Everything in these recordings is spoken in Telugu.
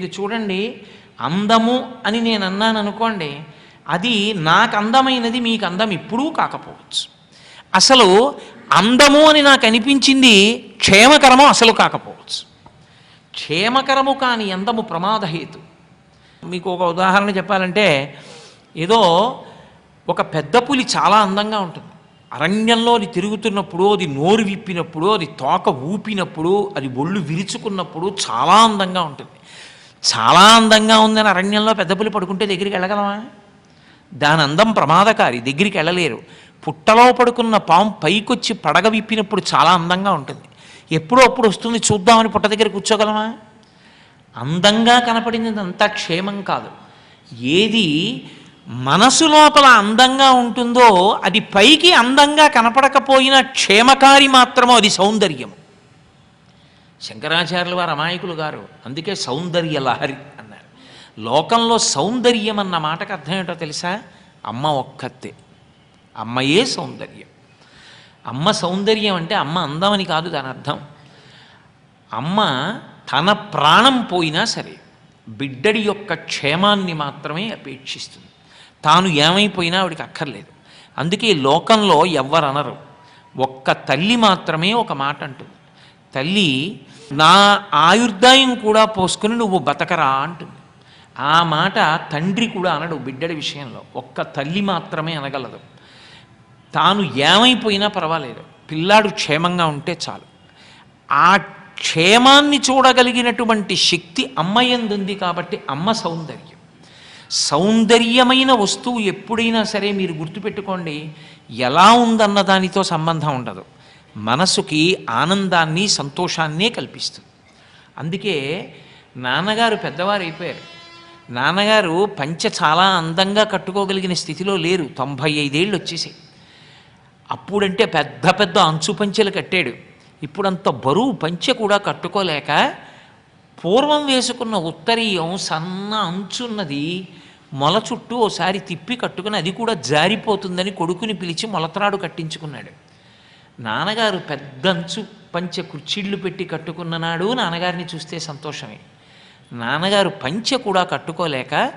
మీరు చూడండి అందము అని నేను అన్నాను అనుకోండి అది నాకు అందమైనది మీకు అందం ఇప్పుడూ కాకపోవచ్చు. అసలు అందము అని నాకు అనిపించింది క్షేమకరము అసలు కాకపోవచ్చు. క్షేమకరము కాని అందము ప్రమాదహేతు. మీకు ఒక ఉదాహరణ చెప్పాలంటే ఏదో ఒక పెద్ద పులి చాలా అందంగా ఉంటుంది. అరణ్యంలో అది తిరుగుతున్నప్పుడు అది నోరు విప్పినప్పుడు అది తోక ఊపినప్పుడు అది ఒళ్ళు విరుచుకున్నప్పుడు చాలా అందంగా ఉంటుంది. చాలా అందంగా ఉందని అరణ్యంలో పెద్ద పులి పడుకుంటే దగ్గరికి వెళ్ళగలమా? దాని అందం ప్రమాదకారి దగ్గరికి వెళ్ళలేరు. పుట్టలో పడుకున్న పాము పైకొచ్చి పడగ విప్పినప్పుడు చాలా అందంగా ఉంటుంది. ఎప్పుడో అప్పుడు వస్తుంది చూద్దామని పుట్ట దగ్గర కూర్చోగలమా? అందంగా కనపడింది అంతా క్షేమం కాదు. ఏది మనసు లోపల అందంగా ఉంటుందో అది పైకి అందంగా కనపడకపోయినా క్షేమకారి మాత్రమో అది సౌందర్యం. శంకరాచార్యుల వారు అమాయకులు గారు. అందుకే సౌందర్య లహరి అన్నారు. లోకంలో సౌందర్యం అన్న మాటకు అర్థం ఏంటో తెలుసా? అమ్మ ఒక్కతే. అమ్మయే సౌందర్యం. అమ్మ సౌందర్యం అంటే అమ్మ అందమని కాదు దాని అర్థం. అమ్మ తన ప్రాణం పోయినా సరే బిడ్డడి యొక్క క్షేమాన్ని మాత్రమే అపేక్షిస్తుంది. తాను ఏమైపోయినా ఆవిడికి అక్కర్లేదు. అందుకే లోకంలో ఎవ్వరు అనరు. ఒక్క తల్లి మాత్రమే ఒక మాట అంటుంది తల్లి నా ఆయుర్దాయం కూడా పోసుకుని నువ్వు బతకరా అంటుంది. ఆ మాట తండ్రి కూడా అనడు బిడ్డడి విషయంలో. ఒక్క తల్లి మాత్రమే అనగలదు. తాను ఏమైపోయినా పర్వాలేదు. పిల్లాడు క్షేమంగా ఉంటే చాలు. ఆ క్షేమాన్ని చూడగలిగినటువంటి శక్తి అమ్మ యందుంది కాబట్టి అమ్మ సౌందర్యం. సౌందర్యమైన వస్తువు ఎప్పుడైనా సరే మీరు గుర్తుపెట్టుకోండి ఎలా ఉందన్న దానితో సంబంధం ఉండదు. మనసుకి ఆనందాన్ని సంతోషాన్నే కల్పిస్తుంది. అందుకే నాన్నగారు పెద్దవారు అయిపోయారు నాన్నగారు పంచ చాలా అందంగా కట్టుకోగలిగిన స్థితిలో లేరు. తొంభై ఐదేళ్ళు వచ్చేసాయి. అప్పుడంటే పెద్ద పెద్ద అంచు పంచెలు కట్టాడు. ఇప్పుడంత బరువు పంచె కూడా కట్టుకోలేక పూర్వం వేసుకున్న ఉత్తరీయం సన్న అంచున్నది మొల చుట్టూ ఓసారి తిప్పి కట్టుకుని అది కూడా జారిపోతుందని కొడుకుని పిలిచి మొలతనాడు కట్టించుకున్నాడు. నాన్నగారు పెద్దంచు పంచె కుర్చీళ్ళు పెట్టి కట్టుకున్న నాడు నాన్నగారిని చూస్తే సంతోషమే. నాన్నగారు పంచె కూడా కట్టుకోలేక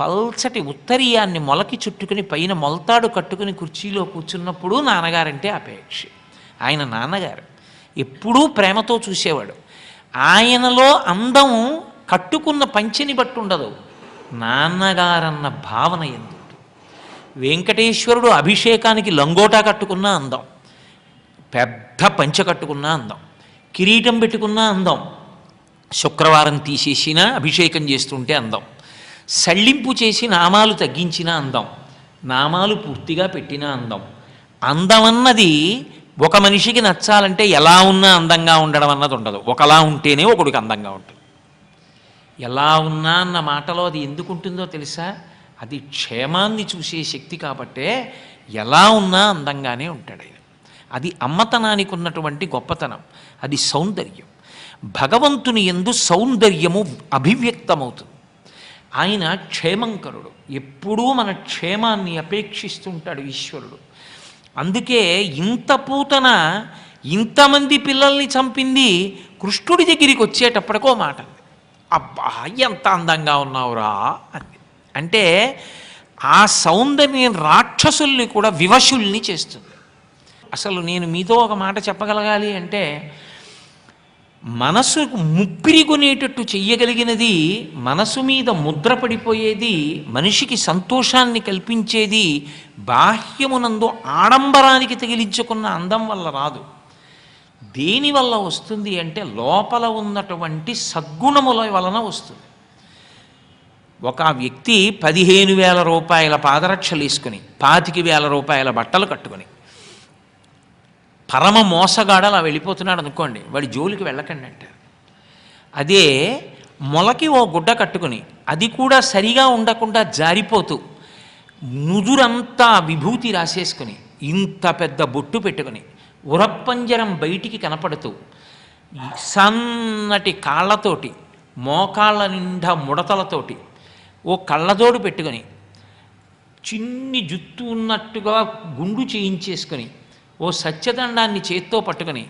పల్చటి ఉత్తరీయాన్ని మొలకి చుట్టుకుని పైన మొలతాడు కట్టుకుని కుర్చీలో కూర్చున్నప్పుడు నాన్నగారంటే అపేక్ష. ఆయన నాన్నగారు ఎప్పుడూ ప్రేమతో చూసేవాడు. ఆయనలో అందం కట్టుకున్న పంచెని బట్టి ఉండదు. నాన్నగారన్న భావన ఎందుకు? వెంకటేశ్వరుడు అభిషేకానికి లంగోటా కట్టుకున్న అందం. పెద్ద పంచె కట్టుకున్న అందం. కిరీటం పెట్టుకున్న అందం. శుక్రవారం తీసేసినా అభిషేకం చేస్తుంటే అందం. సళ్ళింపు చేసి నామాలు తగ్గించిన అందం. నామాలు పూర్తిగా పెట్టిన అందం. అందం అన్నది ఒక మనిషికి నచ్చాలంటే ఎలా ఉన్నా అందంగా ఉండడం అన్నది ఉండదు. ఒకలా ఉంటేనే ఒకడికి అందంగా ఉంటుంది. ఎలా ఉన్నా అన్న మాటలో అది ఎందుకు ఉంటుందో తెలుసా? అది క్షేమాన్ని చూసే శక్తి కాబట్టే ఎలా ఉన్నా అందంగానే ఉంటాడు అది అమ్మతనానికి ఉన్నటువంటి గొప్పతనం అది సౌందర్యం. భగవంతుని ఎందు సౌందర్యము అభివ్యక్తమవుతుంది. ఆయన క్షేమంకరుడు ఎప్పుడూ మన క్షేమాన్ని అపేక్షిస్తుంటాడు ఈశ్వరుడు. అందుకే ఇంత పూతన ఇంతమంది పిల్లల్ని చంపింది కృష్ణుడి దగ్గరికి వచ్చేటప్పటికో మాట. అంది. అబ్బా ఎంత అందంగా ఉన్నావురా అంది. అంటే ఆ సౌందర్యం రాక్షసుల్ని కూడా వివశుల్ని చేస్తుంది. అసలు నేను మీతో ఒక మాట చెప్పగలగాలి అంటే మనసు ముప్పిరి కొనేటట్టు చెయ్యగలిగినది మనసు మీద ముద్ర పడిపోయేది మనిషికి సంతోషాన్ని కల్పించేది బాహ్యమునందు ఆడంబరానికి తగిలించుకున్న అందం వల్ల రాదు. దేని వల్ల వస్తుంది అంటే లోపల ఉన్నటువంటి సద్గుణముల వలన వస్తుంది. ఒక వ్యక్తి పదిహేను వేల రూపాయల పాదరక్షలు వేసుకుని పాతిక వేల రూపాయల బట్టలు కట్టుకుని పరమ మోసగాడు అలా వెళ్ళిపోతున్నాడు అనుకోండి వాడి జోలికి వెళ్ళకండి అంటారు. అదే మొలకి ఓ గుడ్డ కట్టుకుని అది కూడా సరిగా ఉండకుండా జారిపోతూ నుదురంతా విభూతి రాసేసుకుని ఇంత పెద్ద బొట్టు పెట్టుకుని ఉరప్పంజరం బయటికి కనపడుతూ సన్నటి కాళ్ళతోటి మోకాళ్ళ నిండా ముడతలతోటి ఓ కళ్ళజోడు పెట్టుకొని చిన్ని జుత్తు ఉన్నట్టుగా గుండు చేయించేసుకొని ఓ సత్యదండాన్ని చేత్తో పట్టుకుని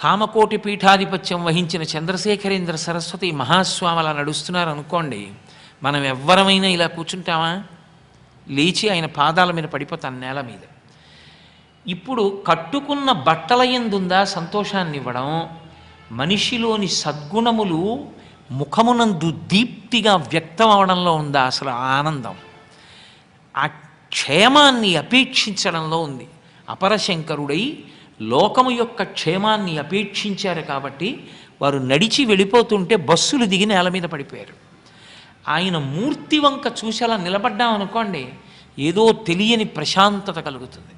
కామకోటి పీఠాధిపత్యం వహించిన చంద్రశేఖరేంద్ర సరస్వతి మహాస్వామి అలా నడుస్తున్నారు అనుకోండి మనం ఎవ్వరమైనా ఇలా కూర్చుంటామా? లేచి ఆయన పాదాల మీద పడిపోతాను నేల మీద. ఇప్పుడు కట్టుకున్న బట్టల ఎందుందా సంతోషాన్ని ఇవ్వడం మనిషిలోని సద్గుణములు ముఖమునందు దీప్తిగా వ్యక్తం అవడంలో ఉందా? అసలు ఆనందం. ఆ క్షేమాన్ని అపేక్షించడంలో ఉంది. అపరశంకరుడై లోకము యొక్క క్షేమాన్ని అపేక్షించారు కాబట్టి వారు నడిచి వెళ్ళిపోతుంటే బస్సులు దిగి నేల మీద పడిపోయారు. ఆయన మూర్తి వంక చూసేలా నిలబడ్డామనుకోండి నిలబడ్డాం అనుకోండి ఏదో తెలియని ప్రశాంతత కలుగుతుంది.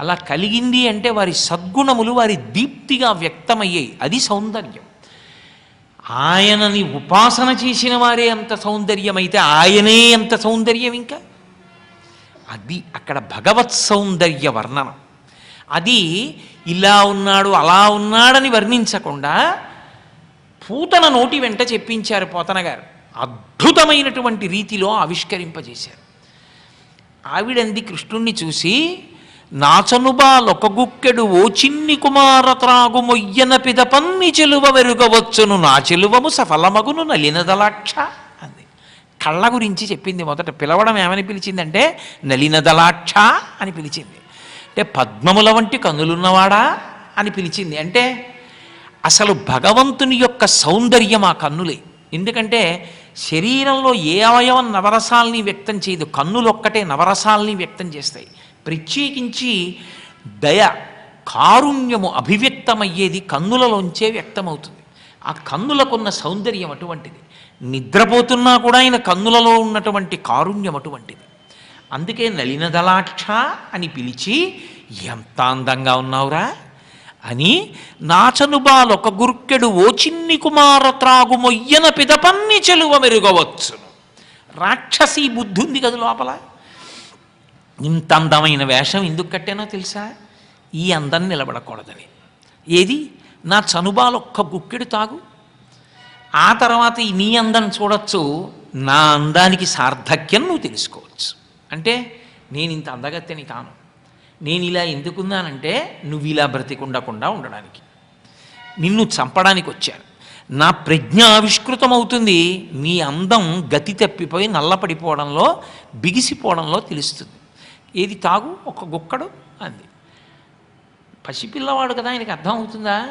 అలా కలిగింది అంటే వారి సద్గుణములు వారి దీప్తిగా వ్యక్తమయ్యాయి. అది సౌందర్యం. ఆయనని ఉపాసన చేసిన వారే అంత సౌందర్యమైతే ఆయనే అంత సౌందర్యం ఇంకా? అది అక్కడ భగవత్ సౌందర్య వర్ణనం. అది ఇలా ఉన్నాడు అలా ఉన్నాడని వర్ణించకుండా పూతన నోటి వెంట చెప్పించారు పోతన గారు అద్భుతమైనటువంటి రీతిలో ఆవిష్కరింపజేశారు. ఆవిడంది కృష్ణుణ్ణి చూసి నాచనుబాలొకగుక్కెడు ఓ చిన్ని కుమార త్రాగు మొయ్యన పిదపన్ని చెలువ వెరుగవచ్చును నా చెలువము సఫలమగును నలినదలాక్ష అంది. కళ్ళ గురించి చెప్పింది మొదట పిలవడం ఏమని పిలిచిందంటే నలినదలాక్ష అని పిలిచింది. అంటే పద్మముల వంటి కన్నులున్నవాడా అని పిలిచింది. అంటే అసలు భగవంతుని యొక్క సౌందర్యం ఆ కన్నులే. ఎందుకంటే శరీరంలో ఏ అవయవం నవరసాల్ని వ్యక్తం చేయదు. కన్నులు ఒక్కటే నవరసాల్ని వ్యక్తం చేస్తాయి. ప్రత్యేకించి దయ కారుణ్యము అభివ్యక్తమయ్యేది కన్నులలోంచే వ్యక్తమవుతుంది. ఆ కన్నులకున్న సౌందర్యం అటువంటిది. నిద్రపోతున్నా కూడా ఆయన కన్నులలో ఉన్నటువంటి కారుణ్యం అటువంటిది. అందుకే నలినదలాక్ష అని పిలిచి ఎంత అందంగా ఉన్నావురా? అని నాచనుబాలొక గుర్కెడు ఓ చిన్ని కుమార త్రాగు మొయ్యన పిదపన్ని చెలువ మెరుగవచ్చును. రాక్షసి బుద్ధి ఉంది కదా లోపల. ఇంత అందమైన వేషం ఎందుకు కట్టానో తెలుసా? ఈ అందం నిలబడకూడదని. ఏది? నా చనుబాలొక్క గుక్కెడు తాగు. ఆ తర్వాత ఈ నీ అందం చూడొచ్చు. నా అందానికి సార్థక్యం నువ్వు తెలుసుకో. అంటే నేను ఇంత అందగత్తెని కాను. నేను ఇలా ఎందుకున్నానంటే నువ్వు ఇలా బ్రతికుండకుండా ఉండడానికి. నిన్ను చంపడానికి వచ్చాను నా ప్రజ్ఞ ఆవిష్కృతమవుతుంది. నీ అందం గతి తప్పిపోయి నల్లపడిపోవడంలో బిగిసిపోవడంలో తెలుస్తుంది. ఏది తాగు? ఒక గుక్కడు? అంది. పసిపిల్లవాడు కదా ఆయనకి అర్థం అవుతుందా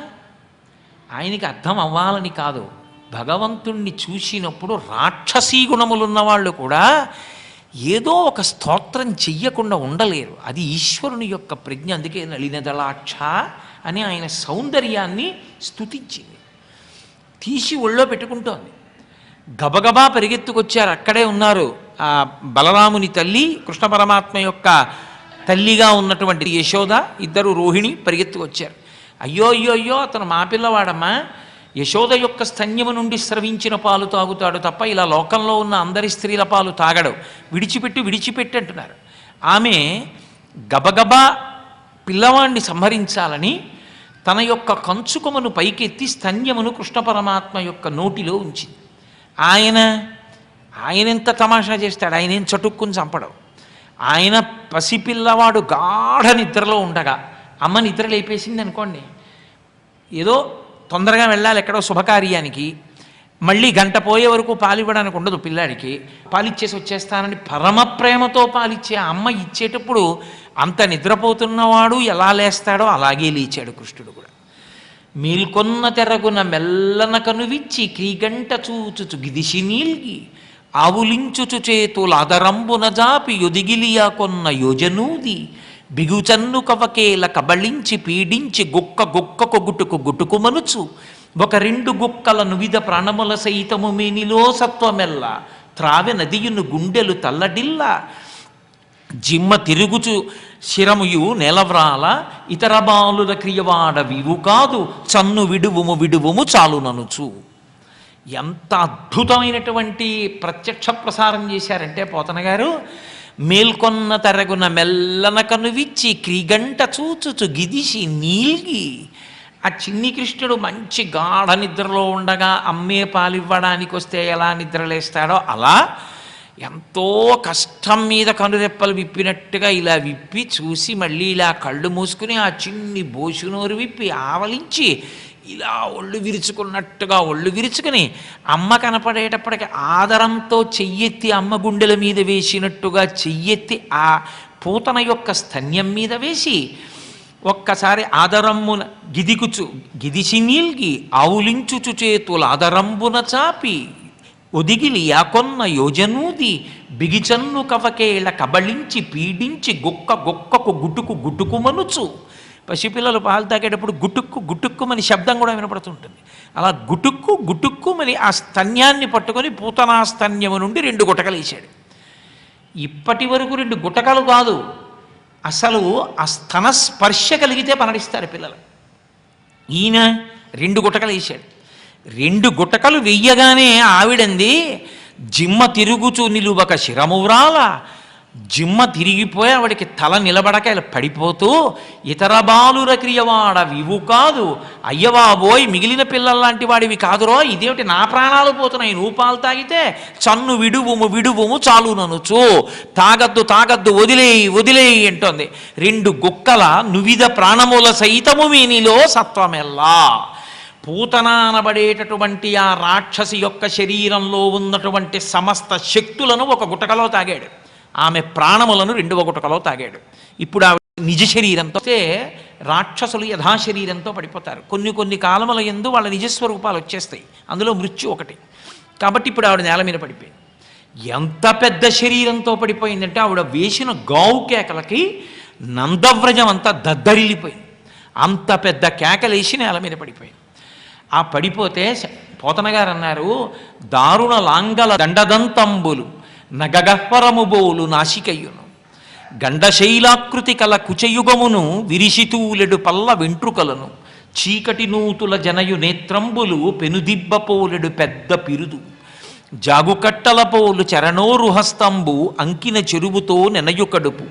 ఆయనకి అర్థం అవ్వాలని కాదు. భగవంతుణ్ణి చూసినప్పుడు రాక్షసీ గుణములున్న వాళ్ళు కూడా ఏదో ఒక స్తోత్రం చెయ్యకుండా ఉండలేరు. అది ఈశ్వరుని యొక్క ప్రజ్ఞ. అందుకే నళినదలాక్ష అని ఆయన సౌందర్యాన్ని స్తుతించింది. తీసి ఒళ్ళో పెట్టుకుంటోంది. గబగబా పరిగెత్తుకొచ్చారు. అక్కడే ఉన్నారు ఆ బలరాముని తల్లి కృష్ణ పరమాత్మ యొక్క తల్లిగా ఉన్నటువంటి యశోద ఇద్దరు రోహిణి పరిగెత్తుకొచ్చారు. అయ్యో అయ్యో అయ్యో అతను మా పిల్లవాడమ్మా. యశోద యొక్క స్తన్యము నుండి స్రవించిన పాలు తాగుతాడు తప్ప ఇలా లోకంలో ఉన్న అందరి స్త్రీల పాలు తాగడు. విడిచిపెట్టి విడిచిపెట్టి అంటున్నారు. ఆమె గబగబా పిల్లవాణ్ణి సంహరించాలని తన యొక్క కంచుకమును పైకెత్తి స్తన్యమును కృష్ణ పరమాత్మ యొక్క నోటిలో ఉంచింది. ఆయన ఆయన ఎంత తమాషా చేస్తాడు? ఆయన ఏం చటుక్కుని చంపడం. ఆయన పసిపిల్లవాడు గాఢ నిద్రలో ఉండగా అమ్మ నిద్ర లేపేసింది అనుకోండి ఏదో తొందరగా వెళ్ళాలి ఎక్కడో శుభకార్యానికి. మళ్ళీ గంట పోయే వరకు పాలివ్వడానికి ఉండదు పిల్లాడికి. పాలిచ్చేసి వచ్చేస్తానని పరమ ప్రేమతో పాలిచ్చే అమ్మ ఇచ్చేటప్పుడు అంత నిద్రపోతున్నవాడు ఎలా లేస్తాడో అలాగే లేచాడు కృష్ణుడు కూడా. మేల్కొన్న తెరగున మెల్లన కనువిచ్చి క్రీగంట చూచుచు గిదిసి నీల్గి ఆవులించుచు చేతుల అదరంబున జాపి యొదిగిలియా కొన్న యోజనూది బిగుచన్ను కవకేల కబళించి పీడించి గుక్క గుక్కకు గుటుకు గుటుకుమనుచు ఒక రెండు గుక్కలను విధ ప్రాణముల సైతము మేనిలో సత్వమెల్ల. త్రావె నదియును గుండెలు తల్లడిల్ల. జిమ్మ తిరుగుచు శిరముయు నెలవ్రాల. ఇతర బాలుల క్రియవాడ వివు కాదు. చన్ను విడువుము విడువుము చాలుననుచు. ఎంత అద్భుతమైనటువంటి ప్రత్యక్ష ప్రసారం చేశారంటే పోతన గారు మేల్కొన్న తరగున మెల్లన కనువిచ్చి క్రీగంట చూచుచు గిదిసి నీల్గి ఆ చిన్ని కృష్ణుడు మంచి గాఢ నిద్రలో ఉండగా అమ్మే పాలివ్వడానికి వస్తే ఎలా నిద్రలేస్తాడో అలా ఎంతో కష్టం మీద కనురెప్పలు విప్పినట్టుగా ఇలా విప్పి చూసి మళ్ళీ ఇలా కళ్ళు మూసుకుని ఆ చిన్ని బోసునోరు విప్పి ఆవలించి ఇలా ఒళ్ళు విరుచుకున్నట్టుగా ఒళ్ళు విరుచుకుని అమ్మ కనపడేటప్పటికి ఆదరంతో చెయ్యెత్తి అమ్మ గుండెల మీద వేసినట్టుగా చెయ్యెత్తి ఆ పూతన యొక్క స్తన్యం మీద వేసి ఒక్కసారి ఆదరమ్మున గిదికుచు గిదిచి నీల్గి ఆవులించుచు చేతుల ఆదరంబున చాపి ఒదిగిలి యాకొన్న యోజనూది బిగిచన్ను కవకేళ కబళించి పీడించి గొక్క గొక్కకు గుటుకు గుటుకుమనుచు పసిపిల్లలు పాలు తాగేటప్పుడు గుటుక్కు గుటుక్కుమని శబ్దం కూడా వినపడుతుంటుంది. అలా గుటుక్కు గుటుక్కుమని ఆ స్తన్యాన్ని పట్టుకొని పూతనా స్తన్యము నుండి రెండు గుటకలు వేశాడు. ఇప్పటి వరకు రెండు గుటకలు కాదు అసలు ఆ స్తన స్పర్శ కలిగితే పనడిస్తారు పిల్లలు. ఈయన రెండు గుటకలు వేసాడు రెండు గుటకలు వెయ్యగానే ఆవిడంది జిమ్మ తిరుగుచూ నిలువక శిరమువ్రాల జిమ్మ తిరిగిపోయి ఆవిడికి తల నిలబడక ఇలా పడిపోతూ ఇతర బాలుర క్రియవాడ వివు కాదు. అయ్యవాబోయ్ మిగిలిన పిల్లల్లాంటి వాడివి కాదురో. ఇదేమిటి నా ప్రాణాలు పోతున్నాయి. నువ్వు పాలు తాగితే చన్ను విడువుము విడువుము చాలు ననుచు తాగద్దు తాగద్దు వదిలేయి వదిలేయి అంటోంది. రెండు గుక్కల నువిద ప్రాణముల సైతము మీనిలో సత్వమెల్లా. పూతనానబడేటటువంటి ఆ రాక్షసి యొక్క శరీరంలో ఉన్నటువంటి సమస్త శక్తులను ఒక గుటకలో తాగాడు. ఆమె ప్రాణములను రెండు ఒకటకలో తాగాడు. ఇప్పుడు ఆవిడ నిజ శరీరంతో అయితే రాక్షసులు యథాశరీరంతో పడిపోతారు. కొన్ని కొన్ని కాలముల ఎందు వాళ్ళ నిజస్వరూపాలు వచ్చేస్తాయి. అందులో మృత్యు ఒకటి. కాబట్టి ఇప్పుడు ఆవిడ నేల మీద పడిపోయింది. ఎంత పెద్ద శరీరంతో పడిపోయిందంటే ఆవిడ వేసిన గావు కేకలకి నందవ్రజం అంతా దద్దరిల్లిపోయింది. అంత పెద్ద కేకలేసి నేల మీద పడిపోయింది. ఆ పడిపోతే శ- పోతన గారు అన్నారు దారుణ లాంగల దండదంతంబులు. నగగహ్వరము బోలు నాసికయ్యును. గండశైలాకృతి కల కుచయుగమును విరిషితూలెడు పల్ల వెంట్రుకలను. చీకటి నూతుల జనయు నేత్రంబులు పెనుదిబ్బపోలెడు పెద్ద పిరుదు. జాగుకట్టల పోలు చరణోరుహస్తంబు అంకిన చెరువుతో నెనయు కడుపు.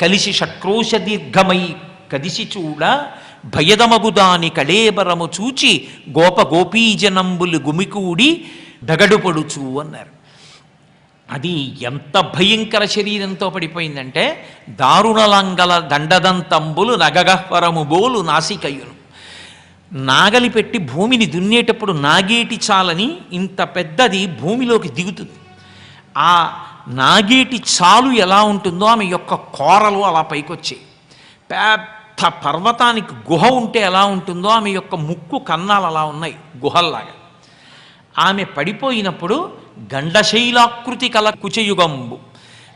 కలిసి షట్క్రోశ దీర్ఘమై కదిసి చూడ భయదమగుదాని కళేబరము చూచి గోప గోపీజనంబులు గుమికూడి దగడుపడుచు అన్నారు. అది ఎంత భయంకర శరీరంతో పడిపోయిందంటే దారుణలంగల దండదంతంబులు నగగహ్వరము బోలు నాసికయ్యును. నాగలి పెట్టి భూమిని దున్నేటప్పుడు నాగేటి చాలని ఇంత పెద్దది భూమిలోకి దిగుతుంది. ఆ నాగేటి చాలు ఎలా ఉంటుందో ఆమె యొక్క కోరలు అలా పైకొచ్చాయి. పెద్ద పర్వతానికి గుహ ఉంటే ఎలా ఉంటుందో ఆమె యొక్క ముక్కు కన్నాలు అలా ఉన్నాయి గుహల్లాగా. ఆమె పడిపోయినప్పుడు గండశైలాకృతి కల కుచయుగంబు.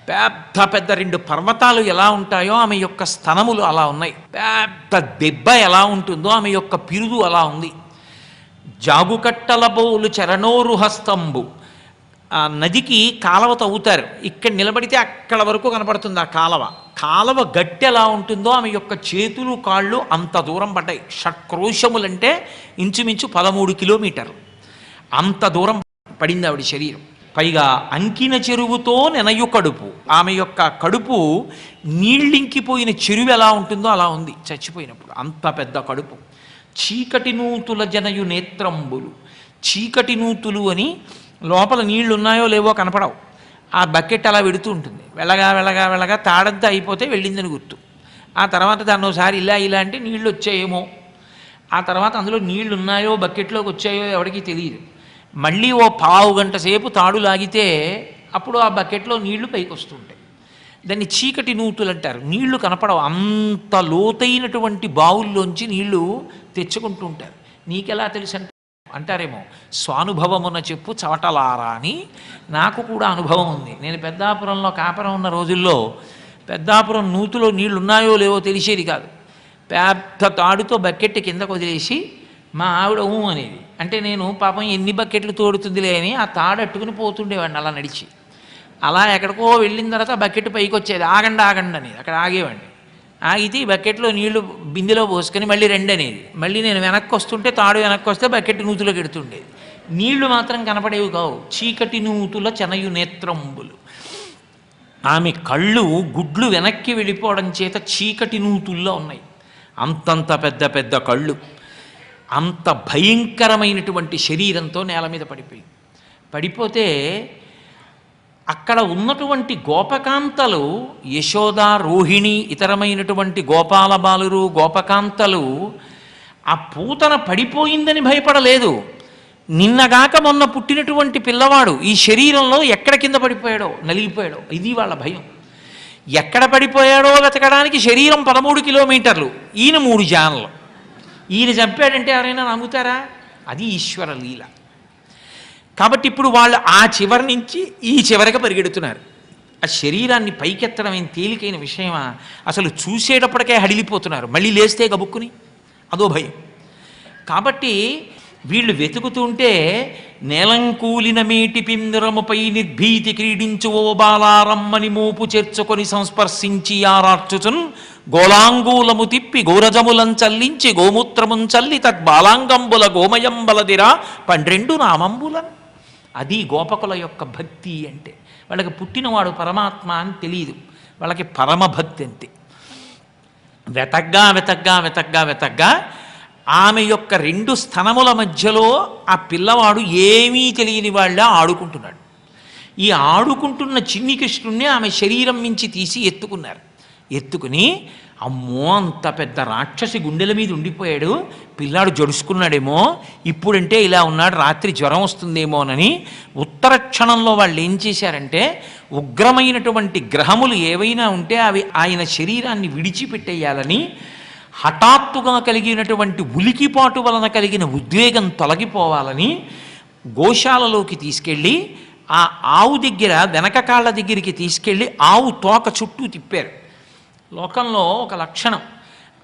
పెద్ద పెద్ద రెండు పర్వతాలు ఎలా ఉంటాయో ఆమె యొక్క స్థనములు అలా ఉన్నాయి. పెద్ద దెబ్బ ఎలా ఉంటుందో ఆమె యొక్క పిరుదు అలా ఉంది. జాగుకట్టల బోలు చరణోరుహస్తంబు ఆ నదికి కాలవ తవ్వుతారు. ఇక్కడ నిలబడితే అక్కడ వరకు కనపడుతుంది ఆ కాలవ. కాలవ గట్టి ఎలా ఉంటుందో ఆమె యొక్క చేతులు కాళ్ళు అంత దూరం పడ్డాయి. షట్క్రోశములంటే ఇంచుమించు పదమూడు కిలోమీటర్లు. అంత దూరం పడింది ఆవిడ శరీరం. పైగా అంకిన చెరువుతో నెనయు కడుపు. ఆమె యొక్క కడుపు నీళ్ళింకిపోయిన చెరువు ఎలా ఉంటుందో అలా ఉంది. చచ్చిపోయినప్పుడు అంత పెద్ద కడుపు. చీకటి నూతుల జనయు నేత్రంబులు. చీకటి నూతులు అని లోపల నీళ్ళు ఉన్నాయో లేవో కనపడవు. ఆ బకెట్ అలా వెడుతూ ఉంటుంది. వెళ్ళగా వెళ్ళగా వెళ్ళగా తాడంతా అయిపోతే వెళ్ళిందని గుర్తు. ఆ తర్వాత దాన్ని ఒకసారి ఇలా ఇలా అంటే నీళ్ళు వచ్చాయేమో ఆ తర్వాత అందులో నీళ్ళు ఉన్నాయో బకెట్లోకి వచ్చాయో ఎవరికీ తెలియదు. మళ్ళీ ఓ పావు గంట సేపు తాడు లాగితే అప్పుడు ఆ బకెట్లో నీళ్ళు పైకి వస్తుంటాయి. దాన్ని చీకటి నూతులు అంటారు. నీళ్ళు కనపడవు. అంత లోతైనటువంటి బావుల్లోంచి నీళ్ళు తెచ్చుకుంటూ ఉంటారు. నీకెలా తెలుసు అంటే అంటారేమో స్వానుభవమున చెప్పు చవటలారా అని. నాకు కూడా అనుభవం ఉంది. నేను పెద్దాపురంలో కాపురం ఉన్న రోజుల్లో పెద్దాపురం నూతులో నీళ్ళు ఉన్నాయో లేవో తెలిసేది కాదు. పెద్ద తాడుతో బకెట్ కిందకు వదిలేసి మా ఆవిడ ఊ అనేది. అంటే నేను పాపం ఎన్ని బకెట్లు తోడుతుందిలే అని ఆ తాడు అట్టుకుని పోతుండేవాడిని అలా నడిచి. అలా ఎక్కడికో వెళ్ళిన తర్వాత బకెట్ పైకి వచ్చేది. ఆగండి ఆగండి అనేది అక్కడ ఆగేవాడిని. ఆగితే ఈ బకెట్లో నీళ్ళు బిందెలో పోసుకొని మళ్ళీ రెండు అనేది. మళ్ళీ నేను వెనక్కి వస్తుంటే తాడు వెనక్కి వస్తే బకెట్ నూతులోకి ఎడుతుండేది. నీళ్ళు మాత్రం కనపడేవి కావు. చీకటి నూతుల చెనయు నేత్రంబులు. ఆమె కళ్ళు గుడ్లు వెనక్కి వెళ్ళిపోవడం చేత చీకటి నూతుల్లో ఉన్నాయి. అంతంత పెద్ద పెద్ద కళ్ళు. అంత భయంకరమైనటువంటి శరీరంతో నేల మీద పడిపోయింది పడిపోతే అక్కడ ఉన్నటువంటి గోపకాంతలు యశోద రోహిణి ఇతరమైనటువంటి గోపాల బాలురు గోపకాంతలు ఆ పూతన పడిపోయిందని భయపడలేదు. నిన్నగాక మొన్న పుట్టినటువంటి పిల్లవాడు ఈ శరీరంలో ఎక్కడ కింద పడిపోయాడో నలిగిపోయాడో ఇది వాళ్ళ భయం. ఎక్కడ పడిపోయాడో వెతకడానికి శరీరం పదమూడు కిలోమీటర్లు ఈయన మూడు జాన్లు. ఈయన చంపాడంటే ఎవరైనా నమ్ముతారా? అది ఈశ్వర లీల. కాబట్టి ఇప్పుడు వాళ్ళు ఆ చివరి నుంచి ఈ చివరికి పరిగెడుతున్నారు. ఆ శరీరాన్ని పైకెత్తడం ఏం తేలికైన విషయమా? అసలు చూసేటప్పటికే హడిలిపోతున్నారు. మళ్ళీ లేస్తే గబుక్కుని అదో భయం. కాబట్టి వీళ్ళు వెతుకుతుంటే నేలంకూలిన మేటి పిందరముపై నిర్భీతి క్రీడించు ఓ బాలారమ్మని మోపు చేర్చుకొని సంస్పర్శించి ఆరార్చుచున్ గోలాంగూలము తిప్పి గోరజములం చల్లించి గోమూత్రమున్ చల్లి తద్బాలాంగంబుల గోమయంబలదిరా పండ్రెండు నామంబులన్. అది గోపకుల యొక్క భక్తి అంటే. వాళ్ళకి పుట్టినవాడు పరమాత్మ అని తెలియదు వాళ్ళకి పరమభక్తి అంతే వెతగ్గా వెతగ్గా వెతగ్గా వెతగ్గా ఆమె యొక్క రెండు స్థనముల మధ్యలో ఆ పిల్లవాడు ఏమీ తెలియని వాళ్ళ ఆడుకుంటున్నాడు. ఈ ఆడుకుంటున్న చిన్ని కృష్ణుణ్ణి ఆమె శరీరం మించి తీసి ఎత్తుకున్నారు. ఎత్తుకుని అమ్మో అంత పెద్ద రాక్షసి గుండెల మీద ఉండిపోయాడు. పిల్లాడు జడుసుకున్నాడేమో. ఇప్పుడంటే ఇలా ఉన్నాడు రాత్రి జ్వరం వస్తుందేమోనని ఉత్తర క్షణంలో వాళ్ళు ఏం చేశారంటే ఉగ్రమైనటువంటి గ్రహములు ఏవైనా ఉంటే అవి ఆయన శరీరాన్ని విడిచిపెట్టేయాలని హఠాత్తుగా కలిగినటువంటి ఉలికిపాటు వలన కలిగిన ఉద్వేగం తొలగిపోవాలని గోశాలలోకి తీసుకెళ్ళి ఆ ఆవు దగ్గర వెనక కాళ్ళ దగ్గరికి తీసుకెళ్ళి ఆవు తోక చుట్టూ తిప్పారు. లోకంలో ఒక లక్షణం.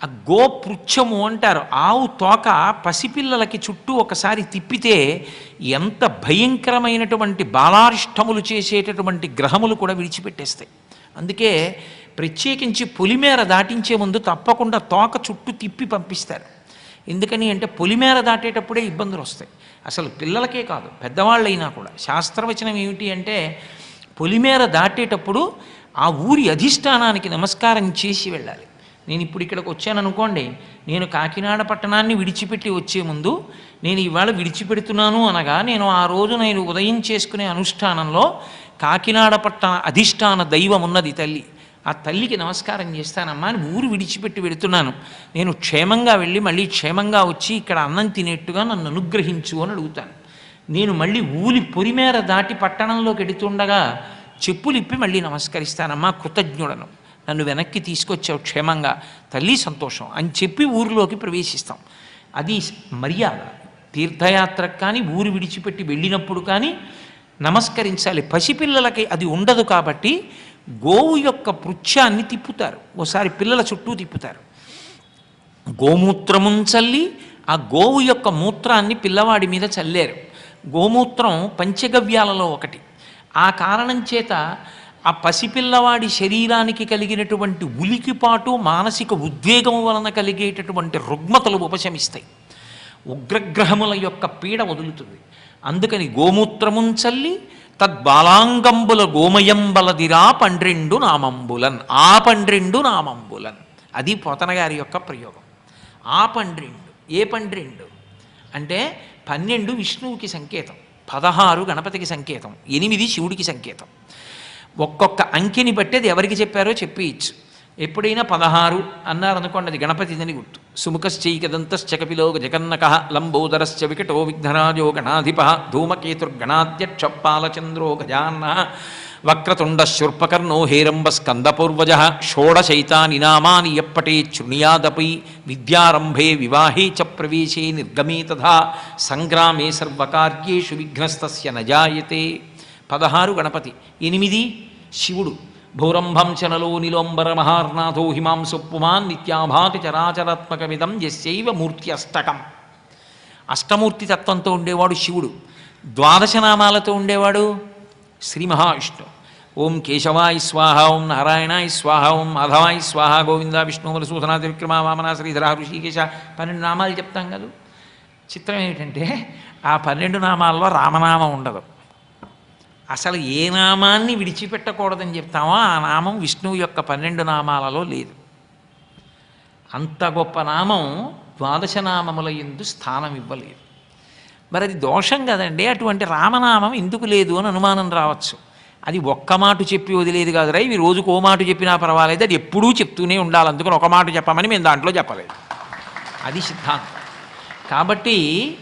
ఆ గోపృచ్ఛము అంటారు. ఆవు తోక పసిపిల్లలకి చుట్టూ ఒకసారి తిప్పితే ఎంత భయంకరమైనటువంటి బాలారిష్టములు చేసేటటువంటి గ్రహములు కూడా విడిచిపెట్టేస్తాయి. అందుకే ప్రత్యేకించి పొలిమేర దాటించే ముందు తప్పకుండా తోక చుట్టూ తిప్పి పంపిస్తారు. ఎందుకని అంటే పొలిమేర దాటేటప్పుడే ఇబ్బందులు వస్తాయి. అసలు పిల్లలకే కాదు పెద్దవాళ్ళైనా కూడా. శాస్త్రవచనం ఏమిటి అంటే పొలిమేర దాటేటప్పుడు ఆ ఊరి అధిష్టానానికి నమస్కారం చేసి వెళ్ళాలి. నేను ఇప్పుడు ఇక్కడికి వచ్చాను అనుకోండి నేను కాకినాడ పట్టణాన్ని విడిచిపెట్టి వచ్చే ముందు నేను ఇవాళ విడిచిపెడుతున్నాను అనగా నేను ఆ రోజు నేను ఉదయం చేసుకునే అనుష్ఠానంలో కాకినాడ పట్టణ అధిష్టాన దైవం ఉన్నది తల్లి. ఆ తల్లికి నమస్కారం చేస్తానమ్మా అని ఊరు విడిచిపెట్టి వెళుతున్నాను నేను క్షేమంగా వెళ్ళి మళ్ళీ క్షేమంగా వచ్చి ఇక్కడ అన్నం తినేట్టుగా నన్ను అనుగ్రహించు అని అడుగుతాను. నేను మళ్ళీ ఊరి పొరిమేర దాటి పట్టణంలోకి ఎడుతుండగా చెప్పులు ఇప్పి మళ్ళీ నమస్కరిస్తానమ్మా కృతజ్ఞుడను. నన్ను వెనక్కి తీసుకొచ్చావు క్షేమంగా తల్లి సంతోషం అని చెప్పి ఊరిలోకి ప్రవేశిస్తాం. అది మర్యాద. తీర్థయాత్రకు కానీ ఊరు విడిచిపెట్టి వెళ్ళినప్పుడు కానీ నమస్కరించాలి. పసిపిల్లలకి అది ఉండదు కాబట్టి గోవు యొక్క పృచ్ఛాన్ని తిప్పుతారు. ఓసారి పిల్లల చుట్టూ తిప్పుతారు. గోమూత్రమున్ చల్లి ఆ గోవు యొక్క మూత్రాన్ని పిల్లవాడి మీద చల్లారు. గోమూత్రం పంచగవ్యాలలో ఒకటి. ఆ కారణం చేత ఆ పసిపిల్లవాడి శరీరానికి కలిగినటువంటి ఉలికిపాటు మానసిక ఉద్వేగం వలన కలిగేటటువంటి రుగ్మతలు ఉపశమిస్తాయి. ఉగ్రగ్రహముల యొక్క పీడ వదులుతుంది. అందుకని గోమూత్రమున్ చల్లి తద్బాలాంగంబుల గోమయంబలదిరా పండ్రెండు నామంబులన్. ఆ పండ్రెండు నామంబులన్. అది పోతనగారి యొక్క ప్రయోగం. ఆ పండ్రెండు ఏ పండ్రెండు అంటే పన్నెండు విష్ణువుకి సంకేతం. పదహారు గణపతికి సంకేతం ఎనిమిది శివుడికి సంకేతం. ఒక్కొక్క అంకెని బట్టి అది ఎవరికి చెప్పారో చెప్పేయచ్చు. ఎప్పుడైనా పదహారు అన్నారనుకోండి అది గణపతిదని గుర్తు. సుముఖశ్చైకదంతశ్చకపిలో జగన్నక లంబోదరశ్చ వికటో విఘ్నరాజో గణాధిప ధూమకేతుర్గణాధ్యక్ష పాలచంద్రో గజాన్న వక్రతుండ శూర్పకర్ణో హేరంబ స్కందపూర్వజ షోడశైతాని నామాని ఎప్పటే శృణుయాదపి విద్యారంభే వివాహే చ ప్రవేశే నిర్గమే తథా సంగ్రామే సర్వకార్యేషు విఘ్నస్తస్య నజాయతే పదహారు గణపతి. ఎనిమిది శివుడు. భూరంభం చనలో నిలోంబర మహార్నాథో హిమాంసుపుమాన్ నిత్యాభాతి చరాచరాత్మకమిదం యస్యైవ మూర్తి అష్టకం. అష్టమూర్తి తత్వంతో ఉండేవాడు శివుడు. ద్వాదశ నామాలతో ఉండేవాడు శ్రీ మహావిష్ణు ఓం కేశవాయ స్వాహ ఓం నారాయణాయ స్వాహ ఓం మాధవాయ స్వాహ గోవింద విష్ణు మధుసూదన త్రివిక్రమ వామన శ్రీధర ఋషికేశ పన్నెండు నామాలు చెప్తాం కదా? చిత్రం ఏమిటంటే ఆ పన్నెండు నామాల్లో రామనామం ఉండదు. అసలు ఏ నామాన్ని విడిచిపెట్టకూడదని చెప్తామో ఆ నామం విష్ణువు యొక్క పన్నెండు నామాలలో లేదు. అంత గొప్ప నామం ద్వాదశ నామముల ఎందు స్థానం ఇవ్వలేదు. మరి అది దోషం కదండి అటువంటి రామనామం ఎందుకు లేదు అని అనుమానం రావచ్చు. అది ఒక్క మాట చెప్పి వదిలేదు కాదురా ఇవి రోజుకు ఓ మాట చెప్పినా పర్వాలేదు. అది ఎప్పుడూ చెప్తూనే ఉండాలి. అందుకని ఒక మాట చెప్పమని మేము దాంట్లో చెప్పలేదు. అది సిద్ధాంతం. కాబట్టి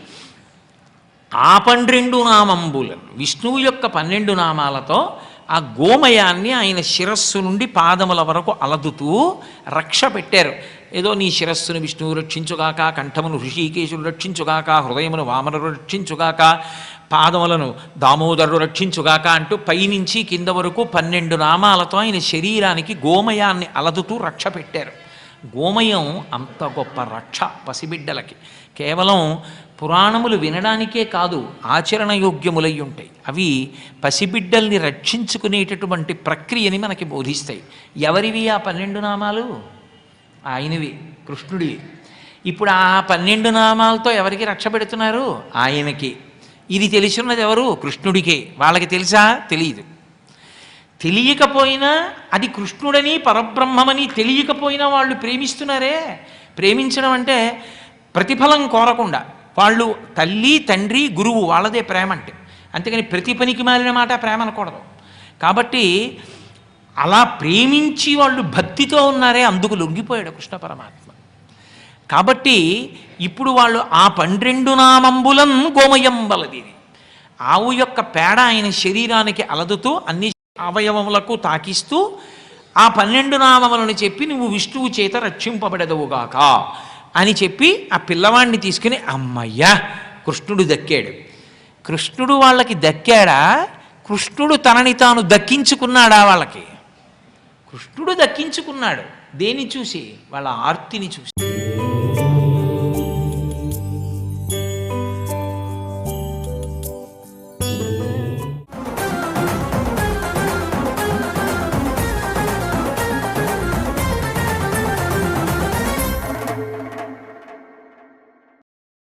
ఆ పన్నెండు నామంబులను విష్ణువు యొక్క పన్నెండు నామాలతో ఆ గోమయాన్ని ఆయన శిరస్సు నుండి పాదముల వరకు అలదుతూ రక్ష పెట్టారు. ఏదో నీ శిరస్సును విష్ణువు రక్షించుగాక కంఠమును ఋషికేశుడు రక్షించుగాక హృదయమును వామనుడు రక్షించుగాక పాదములను దామోదరుడు రక్షించుగాక అంటూ పైనుంచి కింద వరకు పన్నెండు నామాలతో ఆయన శరీరానికి గోమయాన్ని అలదుతూ రక్ష పెట్టారు. గోమయం అంత గొప్ప రక్ష పసిబిడ్డలకి. కేవలం పురాణములు వినడానికే కాదు ఆచరణయోగ్యములై ఉంటాయి. అవి పసిబిడ్డల్ని రక్షించుకునేటటువంటి ప్రక్రియని మనకి బోధిస్తాయి. ఎవరివి ఆ పన్నెండు నామాలు? ఆయనవి కృష్ణుడివి. ఇప్పుడు ఆ పన్నెండు నామాలతో ఎవరికి రక్ష పెడుతున్నారు? ఆయనకి. ఇది తెలిసినది ఎవరు? కృష్ణుడికే. వాళ్ళకి తెలుసా? తెలియదు. తెలియకపోయినా అది కృష్ణుడని పరబ్రహ్మమని తెలియకపోయినా వాళ్ళు ప్రేమిస్తున్నారే? ప్రేమించడం అంటే ప్రతిఫలం కోరకుండా. వాళ్ళు తల్లి తండ్రి గురువు వాళ్ళదే ప్రేమ అంటే. అంతేకాని ప్రతి పనికి మారిన మాట ప్రేమ అనకూడదు. కాబట్టి అలా ప్రేమించి వాళ్ళు భక్తితో ఉన్నారే అందుకు లొంగిపోయాడు కృష్ణ పరమాత్మ. కాబట్టి ఇప్పుడు వాళ్ళు ఆ పన్నెండు నామంబులం గోమయం బలదిది ఆవు యొక్క పేడ ఆయన శరీరానికి అలదుతూ అన్ని అవయవములకు తాకిస్తూ ఆ పన్నెండు నామములను చెప్పి నువ్వు విష్ణువు చేత రక్షింపబడదవుగాక అని చెప్పి ఆ పిల్లవాడిని తీసుకుని అమ్మయ్యా కృష్ణుడు దక్కాడు. కృష్ణుడు వాళ్ళకి దక్కాడా? కృష్ణుడు తనని తాను దక్కించుకున్నాడా వాళ్ళకి? కృష్ణుడు దక్కించుకున్నాడు. దేని చూసి? వాళ్ళ ఆర్తిని చూసి.